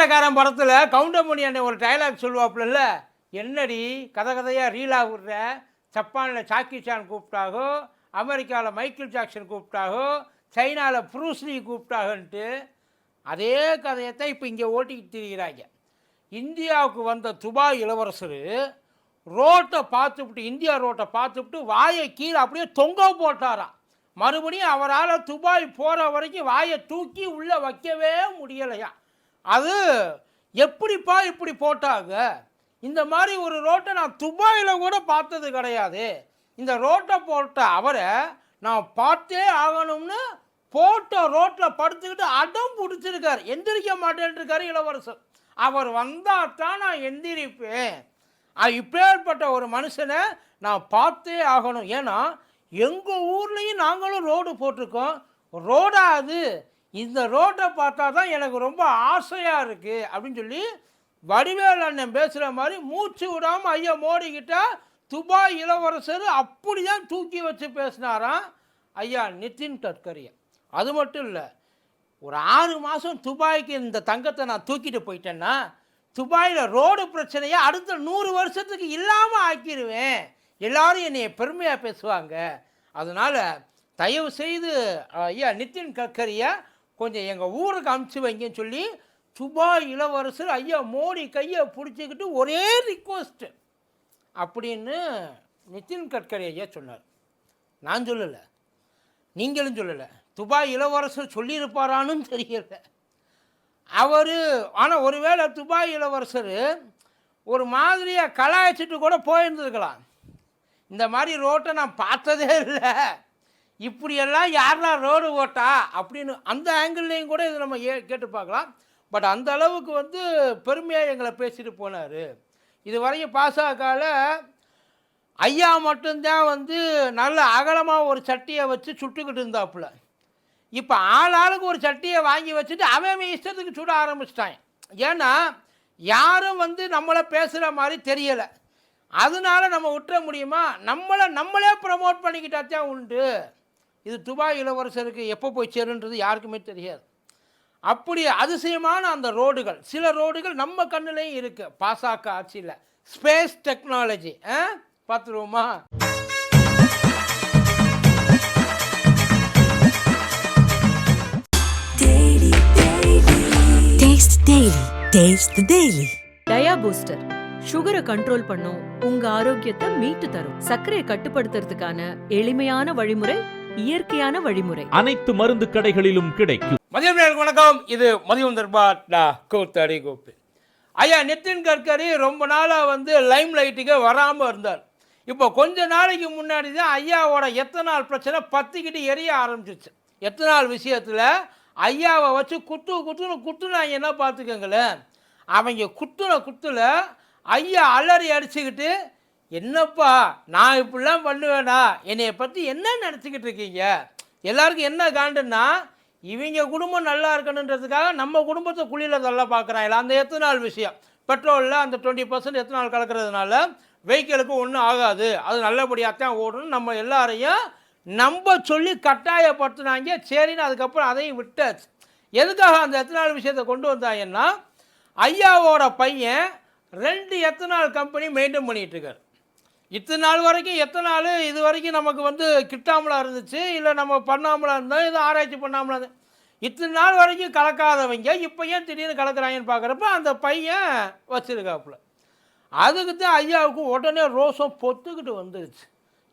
கரகாட்டக்காரன் படத்தில் கவுண்டமணி அண்ணன் ஒரு டைலாக் சொல்லுவாப்புல என்னடி கதை கதையாக ரீலா விடுற ஜப்பானில் சாக்கி சான் கூப்பிட்டாகோ? அமெரிக்காவில் மைக்கேல் ஜாக்சன் கூப்பிட்டாகோ? சைனாவில் புரூஸ்லி கூப்பிட்டாகன்ட்டு அதே கதையைத்தான் இப்போ இங்கே ஓட்டிக்கிட்டு திரிகிறாங்க இந்தியாவுக்கு வந்த துபாய் இளவரசர் ரோட்டை பார்த்துவிட்டு இந்தியா ரோட்டை பார்த்துவிட்டு வாயை கீழே அப்படியே தொங்க போட்டாராம். மறுபடியும் அவரால் துபாய் போகிற வரைக்கும் வாயை தூக்கி உள்ளே வைக்கவே முடியலையா அது எப்படிப்பா இப்படி போட்டாங்க? இந்த மாதிரி ஒரு ரோட்டை நான் துபாயில் கூட பார்த்தது கிடையாது. இந்த ரோட்டை போட்ட அவரை நான் பார்த்தே ஆகணும்னு போட்ட ரோட்டில் படுத்துக்கிட்டு அடம் பிடிச்சிருக்கார். எந்திரிக்க மாட்டேன்ருக்காரு இளவரசர். அவர் வந்தால் தான் நான் எந்திரிப்பேன். இப்பேற்பட்ட ஒரு மனுஷனை நான் பார்த்தே ஆகணும். ஏன்னா எங்கள் ஊர்லேயும் நாங்களும் ரோடு போட்டிருக்கோம். ரோடாக அது. இந்த ரோட்டை பார்த்தா தான் எனக்கு ரொம்ப ஆசையாக இருக்குது அப்படின்னு சொல்லி வடிவேல் அண்ணன் பேசுகிற மாதிரி மூச்சு விடாமல் ஐயா மோடிக்கிட்ட துபாய் இளவரசர் அப்படி தான் தூக்கி வச்சு பேசினாராம் ஐயா நிதின் கட்கரியை. அது மட்டும் இல்லை ஒரு ஆறு மாதம் துபாய்க்கு இந்த தங்கத்தை நான் தூக்கிட்டு போயிட்டேன்னா துபாயில் ரோடு பிரச்சனையை அடுத்த நூறு வருஷத்துக்கு இல்லாமல் ஆக்கிடுவேன் எல்லாரும் என்னை பெருமையாக பேசுவாங்க. அதனால் தயவு செய்து ஐயா நிதின் கட்கரியை கொஞ்சம் எங்கள் ஊருக்கு அனுப்பிச்சு வைங்கன்னு சொல்லி துபாய் இளவரசர் ஐயா மோடி கையை பிடிச்சிக்கிட்டு ஒரே ரிக்வஸ்ட்டு அப்படின்னு நிதின் கட்கரி ஐயா சொன்னார். நான் சொல்லலை. நீங்களும் சொல்லலை. துபாய் இளவரசர் சொல்லியிருப்பாரான்னு தெரியல. அவர் ஆனால் ஒருவேளை துபாய் இளவரசர் ஒரு மாதிரியாக கலாய்ச்சிட்டு கூட போயிருந்துருக்கலாம். இந்த மாதிரி ரோட்டை நான் பார்த்ததே இல்லை. இப்படியெல்லாம் யாரெல்லாம் ரோடு ஓட்டா? அப்படின்னு அந்த ஆங்கிள்லேயும் கூட இது நம்ம ஏ கேட்டு பார்க்கலாம். பட் அந்த அளவுக்கு வந்து பெருமையாக எங்களை பேசிட்டு போனார். இது வரையும் பாசகால ஐயா மட்டும்தான் வந்து நல்ல அகலமாக ஒரு சட்டியை வச்சு சுட்டுக்கிட்டு இருந்தாப்புல. இப்போ ஆள் ஆளுக்கு ஒரு சட்டியை வாங்கி வச்சுட்டு அவன் அவன் இஷ்டத்துக்கு சுட ஆரம்பிச்சிட்டான். ஏன்னா யாரும் வந்து நம்மளை பேசுகிற மாதிரி தெரியலை. அதனால நம்ம விட்டுற முடியுமா? நம்மளை நம்மளே ப்ரமோட் பண்ணிக்கிட்டா தான் உண்டு. இது துபாய் இளவரசருக்கு எப்போ போய் சேருன்றது யாருக்குமே தெரியாது. அப்படி அதிசயமான அந்த ரோடுகள் சில ரோடுகள் நம்ம கண்ணுலேயும் இருக்குது பாசாக்க ஆட்சியில். ஸ்பேஸ் டெக்னாலஜி ஆ? பார்த்துருவோமா. டயா பூஸ்டர் சுகரை கண்ட்ரோல் பண்ணும் உங்க ஆரோக்கியத்தை மீட்டு தரும். சர்க்கரையை கட்டுப்படுத்துறதுக்கான எளிமையான வழிமுறை இயற்கையான வழிமுறை. அனைத்து மருந்து கடைகளிலும் கிடைக்கும். மதியம் வணக்கம். இது மதியம் தர்பார் நான் கூத்தடி கோப்பு. ஐயா நிதின் கட்கரி ரொம்ப நாளாக வந்து லைம் லைட்டுக்கு வராமல் இருந்தார். இப்போ கொஞ்ச நாளைக்கு முன்னாடி தான் ஐயாவோட எத்தனால் பிரச்சனை பத்திக்கிட்டு எரிய ஆரம்பிச்சிச்சு. எத்தனால் விஷயத்தில் ஐயாவை வச்சு குத்து குத்துன்னு குத்துனாங்க என்ன பார்த்துக்கங்களேன்? அவங்க குத்துன குத்துல ஐயா அலறி அடிச்சுக்கிட்டு என்னப்பா நான் இப்படிலாம் பண்ணுவேனா? என்னைய பற்றி என்ன நினச்சிக்கிட்டு இருக்கீங்க? எல்லாருக்கும் என்ன காண்டுன்னா இவங்க குடும்பம் நல்லா இருக்கணுன்றதுக்காக நம்ம குடும்பத்தை குழியில் தள்ள பார்க்குறாங்க அந்த எத்தனால் விஷயம். பெட்ரோலில் அந்த டுவெண்ட்டி பர்சன்ட் எத்தனால் கலக்கிறதுனால வெஹிக்கிளுக்கு ஒன்றும் ஆகாது. அது நல்லபடியாக தான் ஓடணும் நம்ம எல்லாரையும் நம்ப சொல்லி கட்டாயப்படுத்துனாங்க. சரின்னு அதுக்கப்புறம் அதையும் விட்டாச்சு. எதுக்காக அந்த எத்தனால் விஷயத்தை கொண்டு வந்தாங்கன்னா ஐயாவோட பையன் ரெண்டு எத்தனால் கம்பெனி மெயின்டைன் பண்ணிகிட்டு இருக்கார். இத்தனை நாள் வரைக்கும் எத்தனை நாள்? இது வரைக்கும் நமக்கு வந்து கிட்டாமலாக இருந்துச்சு இல்லை நம்ம பண்ணாமலா இருந்தோம் இது ஆராய்ச்சி பண்ணாமலா இத்தனை நாள் வரைக்கும் கலக்காதவங்க இப்போ ஏன் திடீர்னு கலக்குறாங்கன்னு பார்க்குறப்ப அந்த பையன் வச்சுருக்காப்புல. அதுக்கு தான் ஐயாவுக்கும் உடனே ரோசம் பொத்துக்கிட்டு வந்துருச்சு.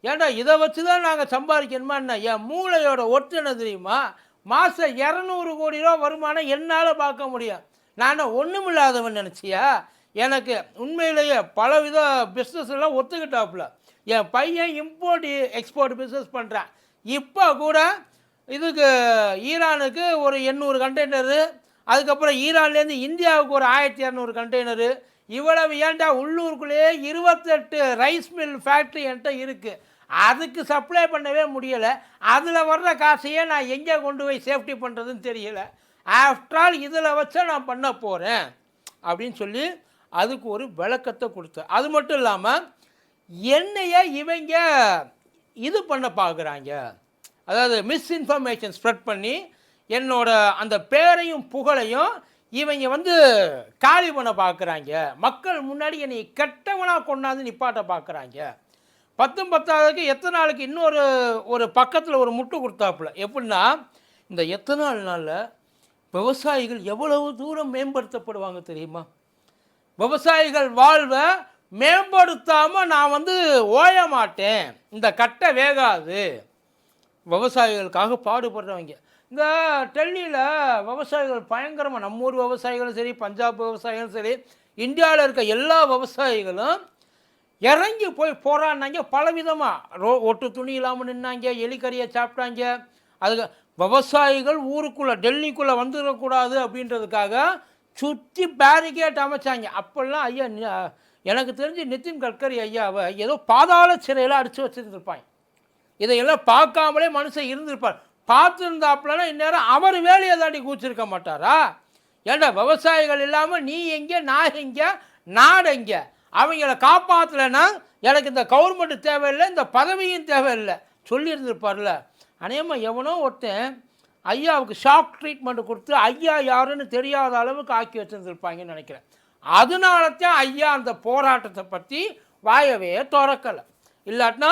ஏண்டா இதை வச்சு தான் நாங்கள் சம்பாதிக்கணுமா என்ன என் மூளையோட ஒட்டு என்ன தெரியுமா? மாதம் இரநூறு கோடி ரூபா வருமானம் என்னால் பார்க்க முடியும். நான் ஒன்றுமில்லாதவன் நினச்சியா? எனக்கு உண்மையிலேயே பலவித பிஸ்னஸ் எல்லாம் ஒத்துக்கிட்டாப்புல. என் பையன் இம்போர்ட் எக்ஸ்போர்ட் பிஸ்னஸ் பண்ணுறான் இப்போ கூட இதுக்கு ஈரானுக்கு ஒரு எண்ணூறு கண்டெய்னரு அதுக்கப்புறம் ஈரான்லேருந்து இந்தியாவுக்கு ஒரு ஆயிரத்தி இரநூறு கண்டெய்னரு இவ்வளவு ஏன்டா உள்ளூருக்குள்ளேயே இருபத்தெட்டு ரைஸ் மில் ஃபேக்ட்ரி என்கிட்ட இருக்குது அதுக்கு சப்ளை பண்ணவே முடியலை. அதில் வர்ற காசையே நான் எங்கே கொண்டு போய் சேஃப்டி பண்ணுறதுன்னு தெரியலை. ஆஃப்டர் ஆல் இதில் வச்சா நான் பண்ண போகிறேன் அப்படின்னு சொல்லி அதுக்கு ஒரு விளக்கத்தை கொடுத்து அது மட்டும் இல்லாமல் என்னைய இவங்க இது பண்ண பார்க்குறாங்க அதாவது மிஸ்இன்ஃபர்மேஷன் ஸ்ப்ரெட் பண்ணி என்னோட அந்த பேரையும் புகழையும் இவங்க வந்து காலி பண்ண பார்க்குறாங்க மக்கள் முன்னாடி என்னை கெட்டவனாக கொண்டாந்து நிப்பாட்ட பார்க்குறாங்க பத்தும் பத்தாவதுக்கு எத்தனை நாளுக்கு இன்னொரு ஒரு பக்கத்தில் ஒரு முட்டு கொடுத்தாப்புல. எப்படின்னா இந்த எத்தனை நாள் நாளில் விவசாயிகள் எவ்வளவு தூரம் மேம்படுத்தப்படுவாங்க தெரியுமா? விவசாயிகள் வாழ்வை மேம்படுத்தாமல் நான் வந்து ஓய மாட்டேன். இந்த கட்டை வேகாது. விவசாயிகளுக்காக பாடுபடுறவங்க. இந்த டெல்லியில் விவசாயிகள் பயங்கரமாக நம்ம ஊர் விவசாயிகளும் சரி பஞ்சாப் விவசாயிகளும் சரி இந்தியாவில் இருக்க எல்லா விவசாயிகளும் இறங்கி போய் போராடினாங்க பலவிதமாக ரோ ஒட்டு துணி இல்லாமல் நின்னாங்க எலிக்கறியை சாப்பிட்டாங்க. அதுக்கு விவசாயிகள் ஊருக்குள்ளே டெல்லிக்குள்ளே வந்துடக்கூடாது அப்படின்றதுக்காக சுற்றி பேரிகேட் அமைச்சாங்க. அப்போல்லாம் ஐயா எனக்கு தெரிஞ்சு நிதின் கட்கரி ஐயாவை ஏதோ பாதாள சிறையில் அடித்து வச்சுருந்துருப்பாங்க. இதையெல்லாம் பார்க்காமலே மனுஷன் இருந்திருப்பார். பார்த்துருந்தாப்புலனா இந்நேரம் அவர் வேலையை தாண்டி கூச்சிருக்க மாட்டாரா? ஏண்டா விவசாயிகள் இல்லாமல் நீ எங்கே நான் எங்கே நாடு எங்கே? அவங்கள காப்பாற்றலைன்னா எனக்கு இந்த கவர்மெண்ட்டு தேவையில்லை இந்த பதவியும் தேவையில்லை. சொல்லியிருந்திருப்பார்ல. அநேகமாக எவனோ ஒருத்தன் ஐயாவுக்கு ஷாக் ட்ரீட்மெண்ட் கொடுத்து ஐயா யாருன்னு தெரியாத அளவுக்கு ஆக்கி வச்சுருந்துருப்பாங்கன்னு நினைக்கிறேன். அதனால தான் ஐயா அந்த போராட்டத்தை பற்றி வாயவே திறக்கலை. இல்லாட்டினா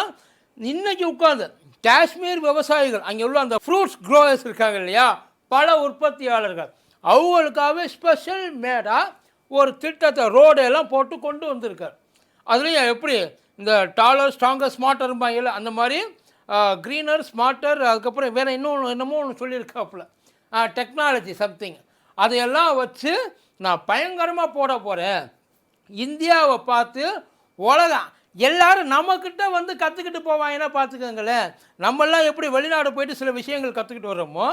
இன்னைக்கு உட்காந்து காஷ்மீர் விவசாயிகள் அங்கே உள்ள அந்த ஃப்ரூட்ஸ் க்ரோவர்ஸ் இருக்காங்க இல்லையா? பல உற்பத்தியாளர்கள். அவங்களுக்காகவே ஸ்பெஷல் மேடாக ஒரு திட்டத்தை ரோடெல்லாம் போட்டு கொண்டு வந்திருக்கார். அதுலேயும் எப்படி இந்த டாலர் ஸ்ட்ராங்கர் ஸ்மார்ட்டர் இருப்பாங்கல்ல அந்த மாதிரி க்ரீனர் ஸ்மார்ட்டர் அதுக்கப்புறம் வேறு இன்னொன்று என்னமோ ஒன்று சொல்லியிருக்காப்புல. டெக்னாலஜி சம்திங் அதையெல்லாம் வச்சு நான் பயங்கரமாக போட போகிறேன் இந்தியாவை பார்த்து உலகம். எல்லாரும் நம்மக்கிட்ட வந்து கற்றுக்கிட்டு போவாங்கன்னா பார்த்துக்கோங்களேன். நம்மெல்லாம் எப்படி வெளிநாடு போயிட்டு சில விஷயங்கள் கற்றுக்கிட்டு வர்றோமோ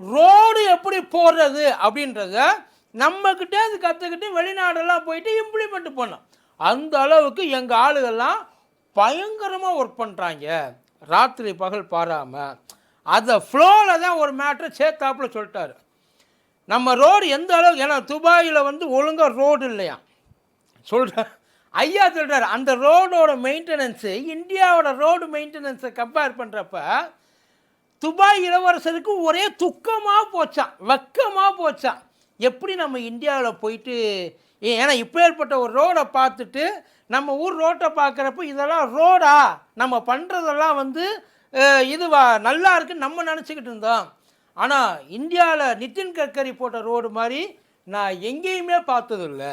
ரோடு எப்படி போடுறது அப்படின்றத நம்மக்கிட்டே அது கற்றுக்கிட்டு வெளிநாடெல்லாம் போயிட்டு இம்ப்ளிமெண்ட் பண்ணோம். அந்த அளவுக்கு எங்கள் ஆளுகள்லாம் பயங்கரமாக ஒர்க் பண்ணுறாங்க ராத்திரி பகல் பாராமல் அதை ஃப்ளோவில் தான் ஒரு மேட்ரை சேர்த்தாப்புல சொல்லிட்டாரு. நம்ம ரோடு எந்த அளவுக்கு ஏன்னா துபாயில் வந்து ஒழுங்காக ரோடு இல்லையா சொல்கிறேன் ஐயா சொல்கிறார் அந்த ரோடோட மெயின்டெனன்ஸு இந்தியாவோட ரோடு மெயின்டெனன்ஸை கம்பேர் பண்ணுறப்ப துபாய் இளவரசருக்கு ஒரே துக்கமாக போச்சான் வெக்கமாக போச்சான் எப்படி நம்ம இந்தியாவில் போயிட்டு ஏன்னா இப்போ ஏற்பட்ட ஒரு ரோடை பார்த்துட்டு நம்ம ஊர் ரோட்டை பார்க்குறப்ப இதெல்லாம் ரோடா? நம்ம பண்ணுறதெல்லாம் வந்து இதுவா? நல்லா இருக்குன்னு நம்ம நினச்சிக்கிட்டு இருந்தோம். ஆனால் இந்தியாவில் நிதின் கட்கரி போட்ட ரோடு மாதிரி நான் எங்கேயுமே பார்த்ததில்லை.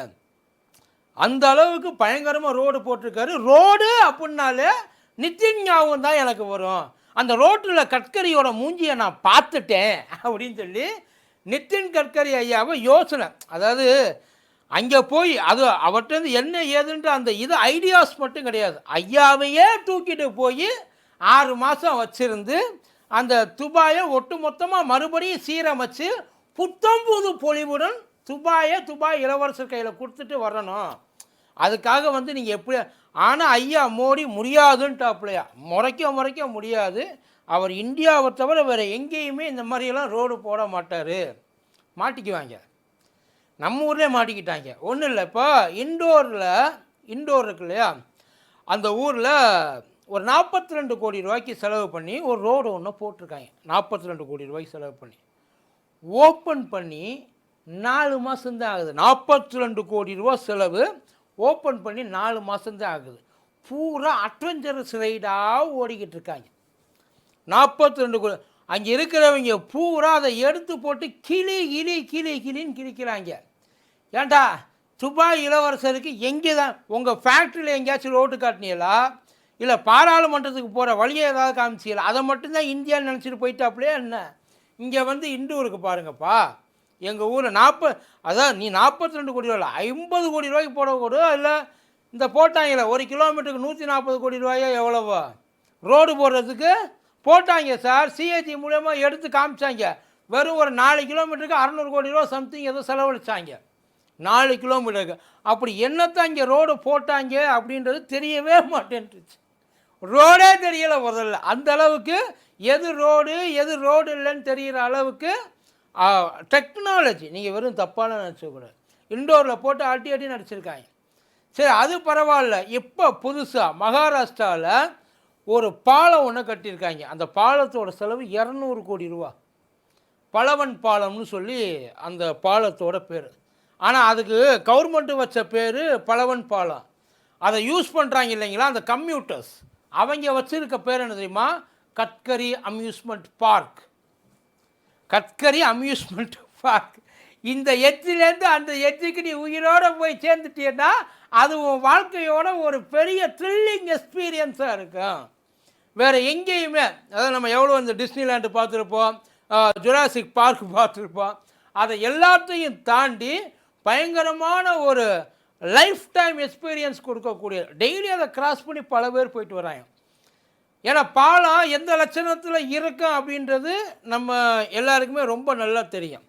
அந்த அளவுக்கு பயங்கரமாக ரோடு போட்டிருக்காரு. ரோடு அப்படின்னாலே நிதின் ஞாபகம் தான் எனக்கு வரும். அந்த ரோட்டில் கட்கரியோட மூஞ்சியை நான் பார்த்துட்டேன் அப்படின்னு சொல்லி நிதின் கட்கரி ஐயாவை யோசனை. அதாவது அங்கே போய் அது அவர்கிட்ட என்ன ஏதுன்ற அந்த இது ஐடியாஸ் மட்டும் கிடையாது. ஐயாவையே தூக்கிட்டு போய் ஆறு மாதம் வச்சுருந்து அந்த துபாயை ஒட்டு மொத்தமாக மறுபடியும் சீரமைச்சு புத்தம் புது பொலிவுடன் துபாயை துபாய் இளவரசர் கையில் கொடுத்துட்டு வரணும். அதுக்காக வந்து நீங்கள் எப்படி ஆனால் ஐயா மோடி முடியாதுன்ட்டாப்புலையா? முறைக்க முறைக்க முடியாது. அவர் இந்தியாவை தவிர வேறு எங்கேயுமே இந்த மாதிரியெல்லாம் ரோடு போட மாட்டார். மாட்டிக்குவாங்க. நம்ம ஊர்லேயே மாட்டிக்கிட்டாங்க. ஒன்றும் இல்லை. இப்போ இண்டோரில் இண்டோர் இருக்கு இல்லையா? அந்த ஊரில் ஒரு நாற்பத்தி ரெண்டு கோடி ரூபாய்க்கு செலவு பண்ணி ஒரு ரோடு ஒன்று போட்டிருக்காங்க. நாற்பத்தி ரெண்டு கோடி ரூபாய்க்கு செலவு பண்ணி. ஓப்பன் பண்ணி நாலு மாதம்தான் ஆகுது. நாற்பத்தி ரெண்டு கோடி ரூபா செலவு ஓப்பன் பண்ணி நாலு மாதம்தான் ஆகுது. பூரா அட்வென்ச்சரஸ் ரைடாக ஓடிக்கிட்டு இருக்காங்க. நாற்பத்தி ரெண்டு கோடி அங்கே இருக்கிறவங்க பூரா அதை எடுத்து போட்டு கிளி கிளி கிளி கிளின்னு கிழிக்கிறாங்க. ஏண்டா? துபாய் இளவரசருக்கு எங்கே தான் உங்கள் ஃபேக்ட்ரியில் எங்கேயாச்சும் ரோட்டு காட்டினீங்களா? இல்லை பாராளுமன்றத்துக்கு போகிற வழியை ஏதாவது காமிச்சிங்களா? அதை மட்டும்தான் இந்தியான்னு நினச்சிட்டு போயிட்டாப்புலையே என்ன? இங்கே வந்து இண்டூருக்கு பாருங்கப்பா. எங்கள் ஊரில் நாற்பது அதான் நீ நாற்பத்தி ரெண்டு கோடி ரூபா ஐம்பது கோடி ரூபாய்க்கு போடக்கூட இல்லை இந்த போட்டாங்களே ஒரு கிலோமீட்டருக்கு நூற்றி நாற்பது கோடி ரூபாயோ எவ்வளவோ? ரோடு போடுறதுக்கு போட்டாங்க சார். சிஹெச்சி மூலயமா எடுத்து காமிச்சாங்க. வெறும் ஒரு நாலு கிலோமீட்டருக்கு அறநூறு கோடி ரூபா சம்திங் ஏதோ செலவழிச்சாங்க. நாலு கிலோமீட்டருக்கு அப்படி என்னத்தான் இங்கே ரோடு போட்டாங்க அப்படின்றது தெரியவே மாட்டேன்ட்டுச்சு ரோடே தெரியலை முதல்ல. அந்த அளவுக்கு எது ரோடு எது ரோடு இல்லைன்னு தெரிகிற அளவுக்கு டெக்னாலஜி நீங்கள் வெறும் தப்பான நினச்சக்கூடாது இண்டோரில் போட்டு அட்டி அட்டி நடிச்சிருக்காங்க. சரி அது பரவாயில்ல. இப்போ புதுசாக மகாராஷ்டிராவில் ஒரு பாலம் ஒன்று கட்டியிருக்காங்க. அந்த பாலத்தோட செலவு இரநூறு கோடி ரூபா. பலவன் பாலம்னு சொல்லி அந்த பாலத்தோட பேர். ஆனால் அதுக்கு கவர்மெண்ட்டு வச்ச பேர் பலவன் பாலம் அதை யூஸ் பண்ணுறாங்க இல்லைங்களா அந்த கம்ப்யூட்டர்ஸ் அவங்க வச்சுருக்க பேர் என்ன தெரியுமா? Gadkari amusement park Gadkari amusement park இந்த எட்ஜிலேருந்து அந்த எட்ஜுக்கு நீ உயிரோடு போய் சேர்ந்துட்டீன்னா அது உன் வாழ்க்கையோட ஒரு பெரிய த்ரில்லிங் எக்ஸ்பீரியன்ஸாக இருக்கும். வேறு எங்கேயுமே அதாவது நம்ம எவ்வளோ இந்த டிஸ்னிலேண்டு பார்த்துருப்போம் ஜுராசிக் பார்க் பார்த்துருப்போம் அதை எல்லாத்தையும் தாண்டி பயங்கரமான ஒரு லைஃப் டைம் எக்ஸ்பீரியன்ஸ் கொடுக்கக்கூடிய டெய்லி அதை கிராஸ் பண்ணி பல பேர் போயிட்டு வராங்க. ஏன்னா பாலம் எந்த லட்சணத்தில் இருக்கும் அப்படின்றது நம்ம எல்லாருக்குமே ரொம்ப நல்லா தெரியும்.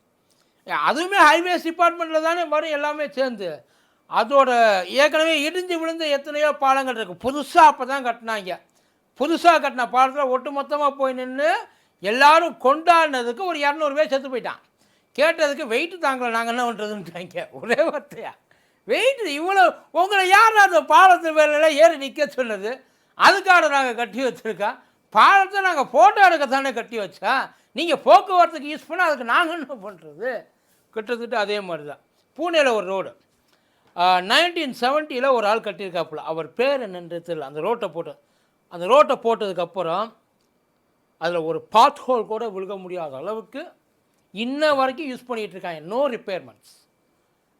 அதுவுமே ஹைவேஸ் டிபார்ட்மெண்ட்டில் தானே வரும் எல்லாமே சேர்ந்து. அதோட ஏற்கனவே இடிஞ்சு விழுந்த எத்தனையோ பாலங்கள் இருக்குது புதுசாக அப்போ தான் கட்டினாங்க. புதுசாக கட்டின பாலத்தில் ஒட்டு மொத்தமாக போய் நின்று எல்லாரும் கொண்டாடினதுக்கு ஒரு இரநூறு பேர் செத்து போயிட்டான் கேட்டதுக்கு வெயிட்டு தாங்கலை நாங்கள் என்ன பண்ணுறதுன்ட்டாங்க ஒரே வார்த்தையா? வெயிட்டு இவ்வளோ உங்களை யார் அந்த பாலத்து மேலாம் ஏறி நிற்க சொன்னது? அதுக்காக நாங்கள் கட்டி வச்சுருக்கோம் பாலத்தை நாங்கள் ஃபோட்டோ எடுக்க தானே கட்டி வச்சா? நீங்கள் போக்குவரத்துக்கு யூஸ் பண்ணால் அதுக்கு நாங்கள் என்ன பண்ணுறது கிட்டத்தட்ட அதே மாதிரி தான் பூனேல ஒரு ரோடு நைன்டீன் செவன்ட்டியில் ஒரு ஆள் கட்டியிருக்காப்புல. அவர் பேர் என்னன்றது தெரியல. அந்த ரோட்டை போட்டு அந்த ரோட்டை போட்டதுக்கப்புறம் அதில் ஒரு பாத் ஹோல் கூட விழுக முடியாத அளவுக்கு இன்ன வரைக்கும் யூஸ் பண்ணிகிட்டு இருக்காங்க. நோ ரிப்பேர்மெண்ட்ஸ்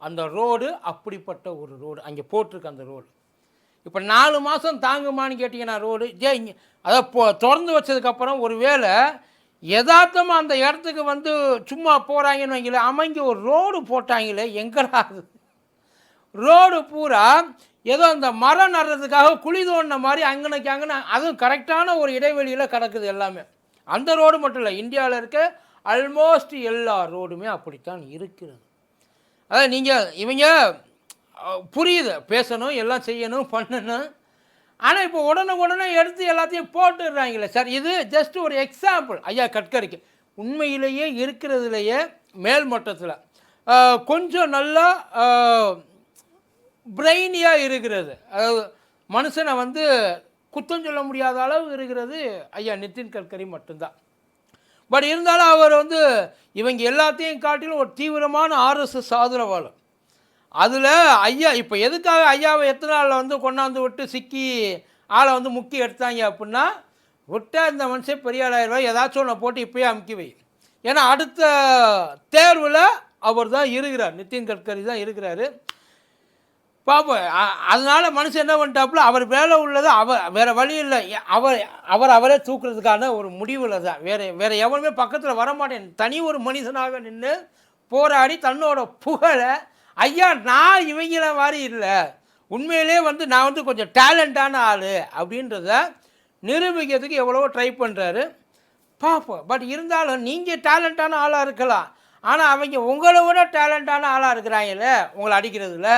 அந்த ரோடு அப்படிப்பட்ட ஒரு ரோடு. அங்கே போட்டிருக்கு அந்த ரோடு. இப்போ நாலு மாதம் தாங்குமான்னு கேட்டிங்கன்னா ரோடு ஜே இங்கே அதை போ திறந்து வச்சதுக்கப்புறம் ஒரு வேளை யதார்த்தமாக அந்த இடத்துக்கு வந்து சும்மா போகிறாங்கன்னு வைங்களேன் அமைங்க ஒரு ரோடு போட்டாங்களே எங்கடா அது? ரோடு பூரா ஏதோ அந்த மரம் நடுறதுக்காக குழி தோண்டின மாதிரி அங்கனைக்கு அங்கன அதுவும் கரெக்டான ஒரு இடைவெளியில் கிடக்குது எல்லாமே. அந்த ரோடு மட்டும் இல்லை இந்தியாவில் இருக்க ஆல்மோஸ்ட் எல்லா ரோடுமே அப்படித்தான் இருக்கிறது. அதான் நீங்கள் இவங்க புரியுது. பேசணும் எல்லாம் செய்யணும் பண்ணணும். ஆனால் இப்போ உடனே உடனே எடுத்து எல்லாத்தையும் போட்டுடுறாங்களே. சார் இது ஜஸ்ட் ஒரு எக்ஸாம்பிள் ஐயா கட்கரிக்கு. உண்மையிலேயே இருக்கிறதுலையே மேல் மட்டத்தில் கொஞ்சம் நல்லா பிரெயினியாக இருக்கிறது. அதாவது மனுஷனை வந்து குத்தம் சொல்ல முடியாத அளவு இருக்கிறது ஐயா நிதின் கட்கரி மட்டும்தான். பட் இருந்தாலும் அவர் வந்து இவங்க எல்லாத்தையும் காட்டிலும் ஒரு தீவிரமான ஆர்எஸ்எஸ் ஆதரவாளர். அதில் ஐயா இப்போ எதுக்காக ஐயாவை எத்தனை நாளில் வந்து கொண்டாந்து விட்டு சிக்கி ஆளை வந்து முக்கி எடுத்தாங்க அப்படின்னா விட்டால் இந்த மனுஷன் பெரிய ஆளாயிரம் ஏதாச்சும் ஒன்று போட்டு இப்போயே அமுக்கி வை. ஏன்னா அடுத்த தேர்வில் அவர் தான் இருக்கிறார். நிதின் கட்கரி தான் இருக்கிறாரு. பார்ப்போம் அதனால் அதனால மனுஷன் என்ன பண்ணிட்டாப்புல அவர் வேலை உள்ளது அவர் வேறு வழி இல்லை. அவர் அவர் அவரே தூக்குறதுக்கான ஒரு முடிவில் தான். வேறு வேறு எவனுமே பக்கத்தில் வரமாட்டேன். தனி ஒரு மனிதனாக நின்று போராடி தன்னோட புகழை ஐயா நான் இவங்கள மாதிரி இல்லை. உண்மையிலே வந்து நான் வந்து கொஞ்சம் டேலண்டான ஆள். அப்படின்றத நிரூபிக்கிறதுக்கு எவ்வளவோ ட்ரை பண்ணுறாரு பார்ப்போம் பட் இருந்தாலும் நீங்கள் டேலண்டான ஆளாக இருக்கலாம். ஆனால் அவங்க உங்களை விட டேலண்டான ஆளாக இருக்கிறாங்கல்ல உங்களை அடிக்கிறதுல.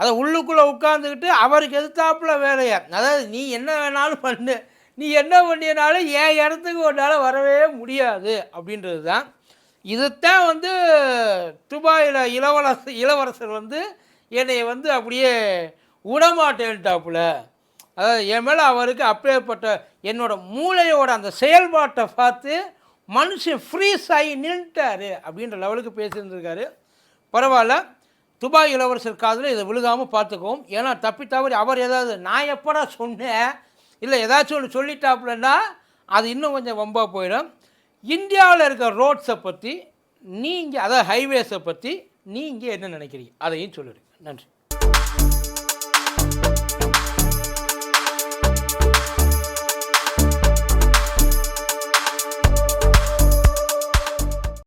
அதை உள்ளுக்குள்ளே உட்காந்துக்கிட்டு அவருக்கு எதிர்த்தாப்புல வேலையை? அதாவது நீ என்ன வேணாலும் பண்ணு. நீ என்ன பண்ணினாலும் என் இடத்துக்கு ஒன்றால் வரவே முடியாது அப்படின்றது தான் இதைத்தான் வந்து துபாயில் இளவரசர் இளவரசர் வந்து என்னை வந்து அப்படியே விடமாட்டேன்ட்டாப்புல அதாவது என் மேலே அவருக்கு அப்பேற்பட்ட என்னோட மூளையோட அந்த செயல்பாட்டை பார்த்து மனுஷன் ஃப்ரீஸ் ஆகி நின்ட்டார் அப்படின்ற லெவலுக்கு பேசியிருந்துருக்காரு. பரவாயில்ல. துபாய் இளவரசர் காதில் இதை விழுகாமல் பார்த்துக்குவோம். ஏன்னா தப்பி தவறி அவர் ஏதாவது நான் எப்படா சொன்னேன்? இல்லை ஏதாச்சும் ஒன்று சொல்லிட்டாப்புலன்னா அது இன்னும் கொஞ்சம் வம்பாக போயிடும். இந்தியாவில் இருக்கிற ரோட்ஸை பற்றி நீங்கள் அதாவது ஹைவேஸை பற்றி நீங்கள் என்ன நினைக்கிறீங்க? அதையும் சொல்லிடுங்க நன்றி.